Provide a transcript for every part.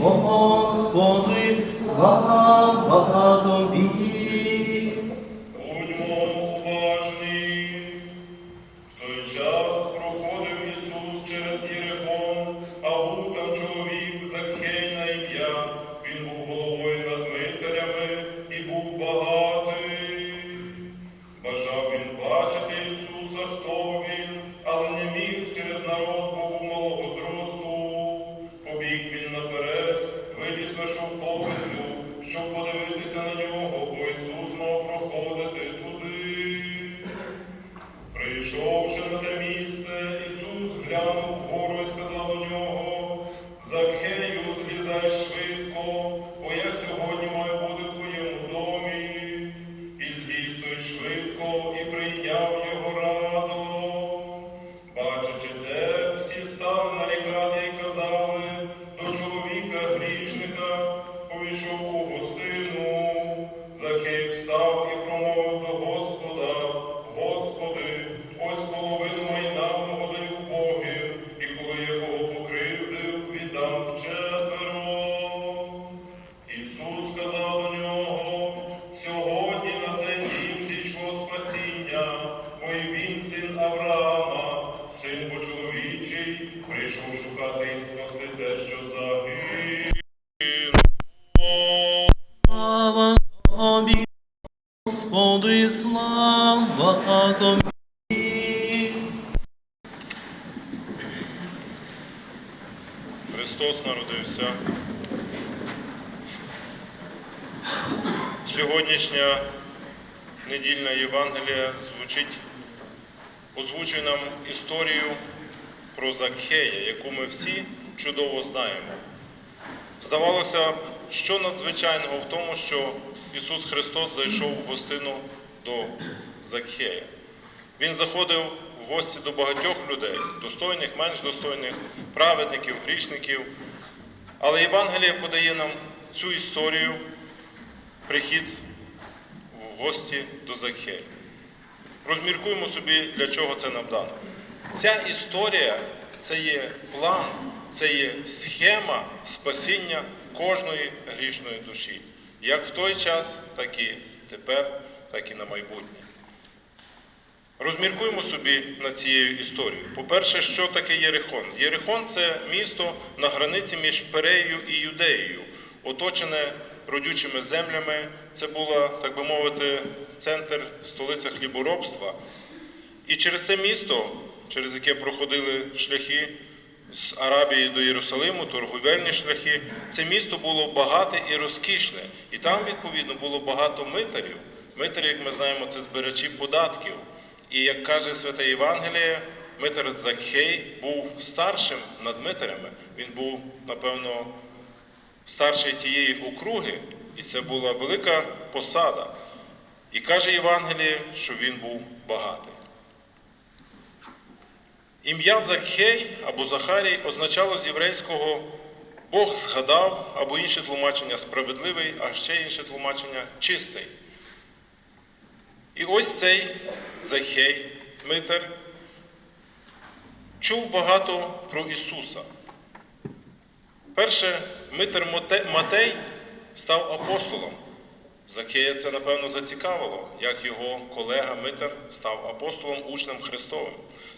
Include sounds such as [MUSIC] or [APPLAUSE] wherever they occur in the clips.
Господи, слава Тобі. І Сьогоднішня недільна Євангелія звучить, озвучує нам історію про Закхея, яку ми всі чудово знаємо. Здавалося, що надзвичайного в тому, що Ісус Христос зайшов в гостину до Закхея. Він заходив в гості до багатьох людей, достойних, менш достойних, праведників, грішників. Але Євангеліє подає нам цю історію, прихід в гості до Закхея. Розміркуємо собі, для чого це нам дано. Ця історія це є план, це є схема спасіння кожної грішної душі. Як в той час, так і тепер, так і на майбутнє. Розміркуємо собі над цією історією. По-перше, що таке Єрихон? Єрихон це місто на границі між Переєю і Юдеєю, оточене родючими землями. Це була, так би мовити, центр столиця хліборобства. І через це місто, через яке проходили шляхи з Арабії до Єрусалиму, торговельні шляхи, це місто було багате і розкішне. І там, відповідно, було багато митарів. Митарі, як ми знаємо, це збирачі податків. І як каже Святе Євангеліє, митар Закхей був старшим над митарями. Він був, напевно, старший тієї округи, і це була велика посада. І каже Євангеліє, що він був багатий. Ім'я Закхей або Захарій означало з єврейського Бог згадав, або інше тлумачення справедливий, а ще інше тлумачення чистий. І ось цей Захей, Митер, чув багато про Ісуса. Перше, Митер Матей став апостолом. Закея це, напевно, зацікавило, як його колега Митер став апостолом, учнем Христовим.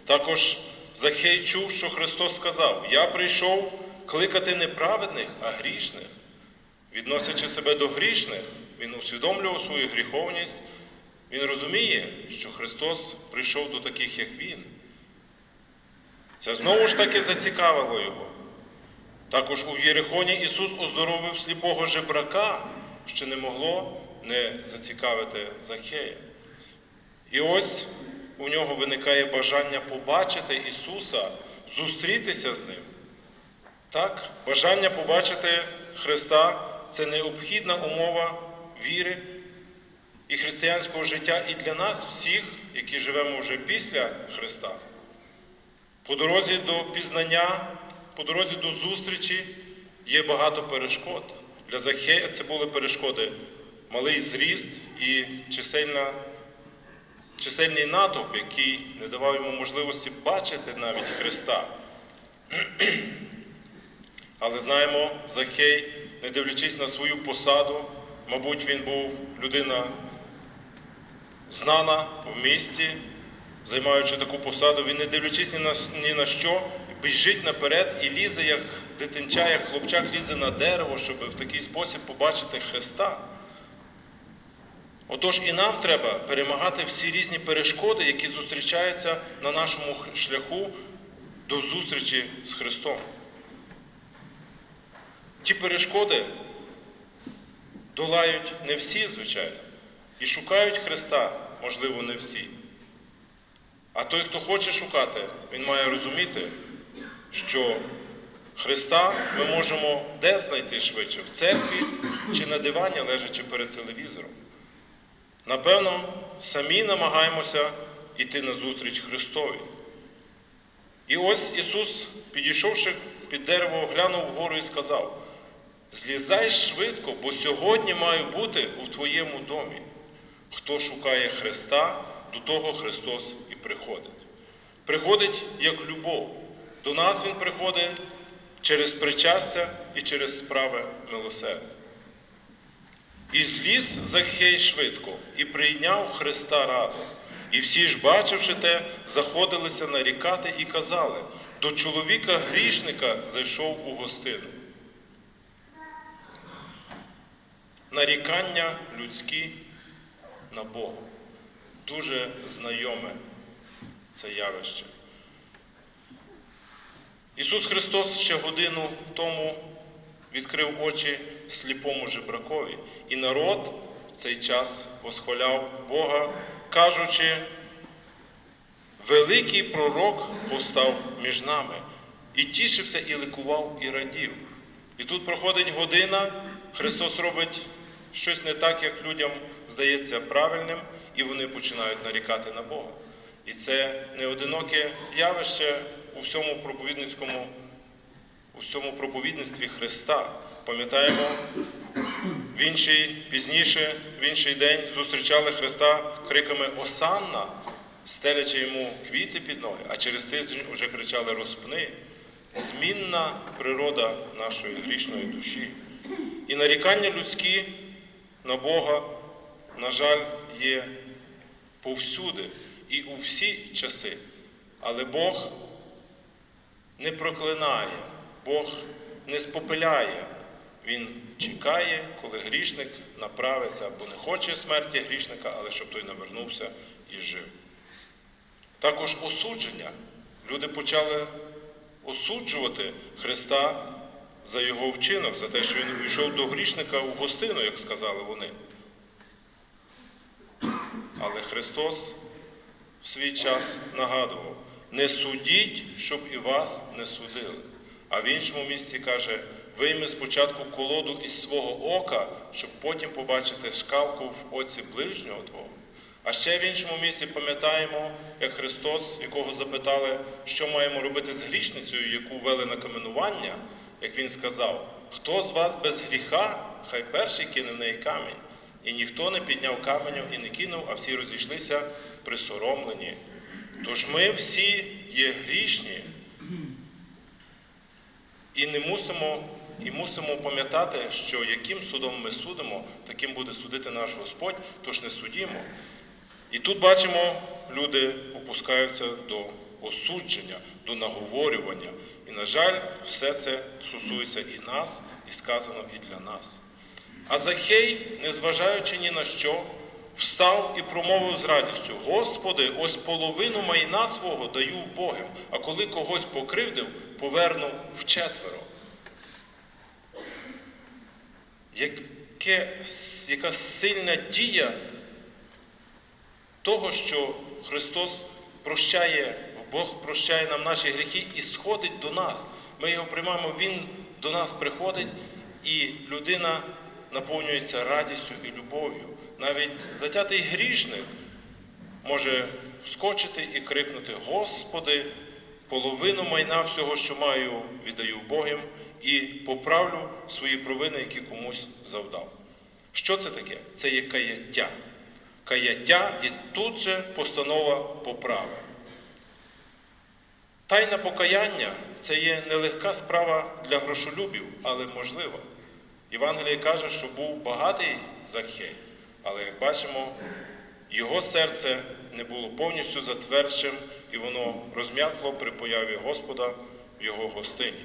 Також Захей чув, що Христос сказав: Я прийшов кликати не праведних, а грішних. Відносячи себе до грішних, він усвідомлював свою гріховність, він розуміє, що Христос прийшов до таких, як Він. Це знову ж таки зацікавило його. Також у Єрихоні Ісус оздоровив сліпого жебрака, що не могло не зацікавити Захея. І ось у нього виникає бажання побачити Ісуса, зустрітися з Ним. Так, бажання побачити Христа це необхідна умова віри і християнського життя і для нас всіх, які живемо вже після Христа. По дорозі до пізнання, по дорозі до зустрічі є багато перешкод. Для Захея це були перешкоди малий зріст і чисельна, чисельний натовп, який не давав йому можливості бачити навіть Христа. [CLEARS THROAT] Але знаємо, Захей, не дивлячись на свою посаду, мабуть, він був людина знана в місті, займаючи таку посаду, він не дивлячись ні на, ні на що, біжить наперед і лізе, як дитинча, як хлопчак лізе на дерево, щоб в такий спосіб побачити Христа. Отож і нам треба перемагати всі різні перешкоди, які зустрічаються на нашому шляху до зустрічі з Христом. Ті перешкоди долають не всі, звичайно, і шукають Христа, можливо, не всі. А той, хто хоче шукати, він має розуміти, що Христа ми можемо де знайти швидше? В церкві чи на дивані, лежачи перед телевізором. Напевно, самі намагаємося йти на зустріч Христові. І ось Ісус, підійшовши під дерево, глянув вгору і сказав: Злізай швидко, бо сьогодні маю бути у твоєму домі. Хто шукає Христа, до того Христос і приходить. Приходить як любов. До нас Він приходить через причастя і через справи милосердя. І зліз Захей швидко, і прийняв Христа радо. І всі ж, бачивши те, заходилися нарікати і казали, до чоловіка грішника зайшов у гостину. Нарікання людські на Бога. Дуже знайоме це явище. Ісус Христос ще годину тому відкрив очі сліпому жебракові, і народ в цей час восхваляв Бога, кажучи, великий пророк постав між нами, і тішився, і ликував, і радів. І тут проходить година, Христос робить щось не так, як людям здається правильним, і вони починають нарікати на Бога. І це не одиноке явище у всьому проповідницькому у всьому проповідництві Христа. Пам'ятаємо, в інший, пізніше, в інший день зустрічали Христа криками Осанна, стелячи йому квіти під ноги, а через тиждень вже кричали Розпни. Змінна природа нашої грішної душі. І нарікання людські на Бога, на жаль, є повсюди і у всі часи. Але Бог не проклинає, Бог не спопиляє. Він чекає, коли грішник направиться, бо не хоче смерті грішника, але щоб той навернувся і жив. Також осудження. Люди почали осуджувати Христа за його вчинок, за те, що він увійшов до грішника у гостину, як сказали вони. Але Христос в свій час нагадував: не судіть, щоб і вас не судили. А в іншому місці каже: вийми спочатку колоду із свого ока, щоб потім побачити шкалку в оці ближнього твого. А ще в іншому місці пам'ятаємо, як Христос, якого запитали, що маємо робити з грішницею, яку вели на каменування, як Він сказав: хто з вас без гріха, хай перший кине в неї камінь. І ніхто не підняв каменю і не кинув, а всі розійшлися присоромлені. Тож ми всі є грішні і не мусимо, і мусимо пам'ятати, що яким судом ми судимо, таким буде судити наш Господь, тож не судімо. І тут бачимо, люди опускаються до осудження, до наговорювання. І, на жаль, все це стосується і нас, і сказано і для нас. А Захей, незважаючи ні на що, встав і промовив з радістю: Господи, ось половину майна свого даю в Богом, а коли когось покривдив, поверну вчетверо. Яке, яка сильна дія того, що Христос прощає, Бог прощає нам наші гріхи і сходить до нас. Ми його приймаємо, Він до нас приходить, і людина наповнюється радістю і любов'ю. Навіть затятий грішник може вскочити і крикнути: Господи, половину майна всього, що маю, віддаю Богом, і поправлю свої провини, які комусь завдав. Що це таке? Це є каяття. Каяття і тут же постанова поправи. Тайна покаяння це є нелегка справа для грошолюбів, але можлива. Євангеліє каже, що був багатий Захей, але як бачимо, його серце не було повністю затверджим, і воно розм'якло при появі Господа в його гостині.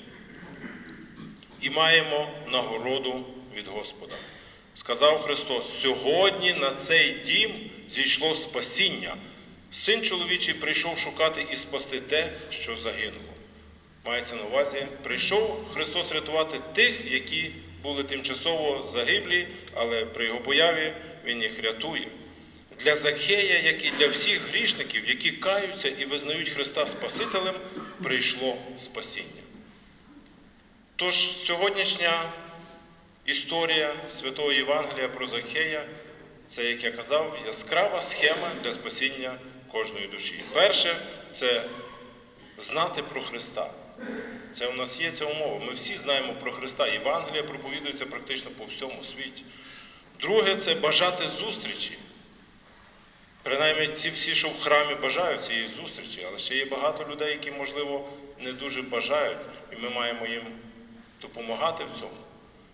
І маємо нагороду від Господа. Сказав Христос: сьогодні на цей дім зійшло спасіння. Син чоловічий прийшов шукати і спасти те, що загинуло. Мається на увазі, прийшов Христос рятувати тих, які були тимчасово загиблі, але при його появі Він їх рятує. Для Закхея, як і для всіх грішників, які каються і визнають Христа Спасителем, прийшло спасіння. Тож сьогоднішня історія Святого Євангелія про Закхея це, як я казав, яскрава схема для спасіння кожної душі. Перше це знати про Христа. Це у нас є ця умова. Ми всі знаємо про Христа. Євангелія проповідується практично по всьому світі. Друге це бажати зустрічі. Принаймні ці всі, що в храмі бажають цієї зустрічі, але ще є багато людей, які, можливо, не дуже бажають, і ми маємо їм допомагати в цьому.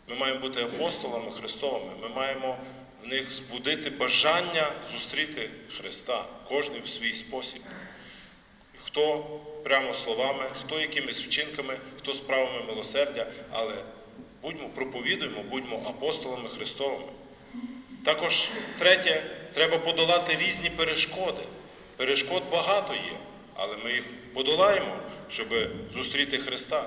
Ми маємо бути апостолами Христовими, ми маємо в них збудити бажання зустріти Христа, кожен в свій спосіб. Хто прямо словами, хто якимись вчинками, хто справами милосердя, але будьмо, проповідуємо, будьмо апостолами Христовими. Також третє, треба подолати різні перешкоди. Перешкод багато є, але ми їх подолаємо, щоб зустріти Христа.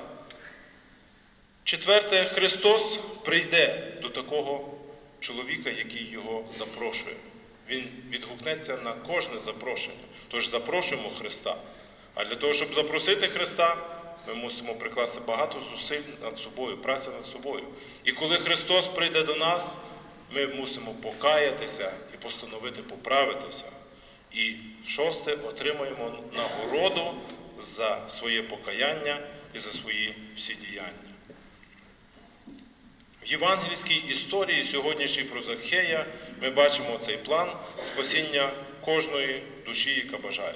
Четверте, Христос прийде до такого чоловіка, який його запрошує. Він відгукнеться на кожне запрошення. Тож запрошуємо Христа. А для того, щоб запросити Христа, ми мусимо прикласти багато зусиль над собою, праця над собою. І коли Христос прийде до нас, ми мусимо покаятися і постановити поправитися. І шосте, отримаємо нагороду за своє покаяння і за свої всі діяння. В євангельській історії сьогоднішній про Закхея ми бачимо цей план спасіння кожної душі, яка бажає.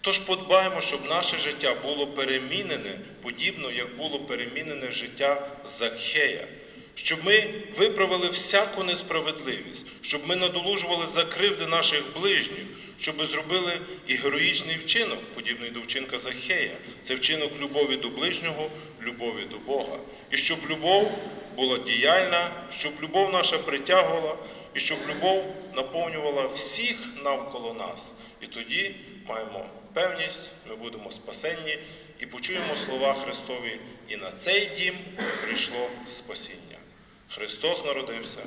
Тож подбаємо, щоб наше життя було перемінене, подібно, як було перемінене життя Закхея. Щоб ми виправили всяку несправедливість, щоб ми надолужували за кривди наших ближніх, щоб ми зробили і героїчний вчинок, подібний до вчинка Захея. Це вчинок любові до ближнього, любові до Бога. І щоб любов була діяльна, щоб любов наша притягувала, і щоб любов наповнювала всіх навколо нас. І тоді маємо певність, ми будемо спасенні і почуємо слова Христові. І на цей дім прийшло спасіння. Христос народився.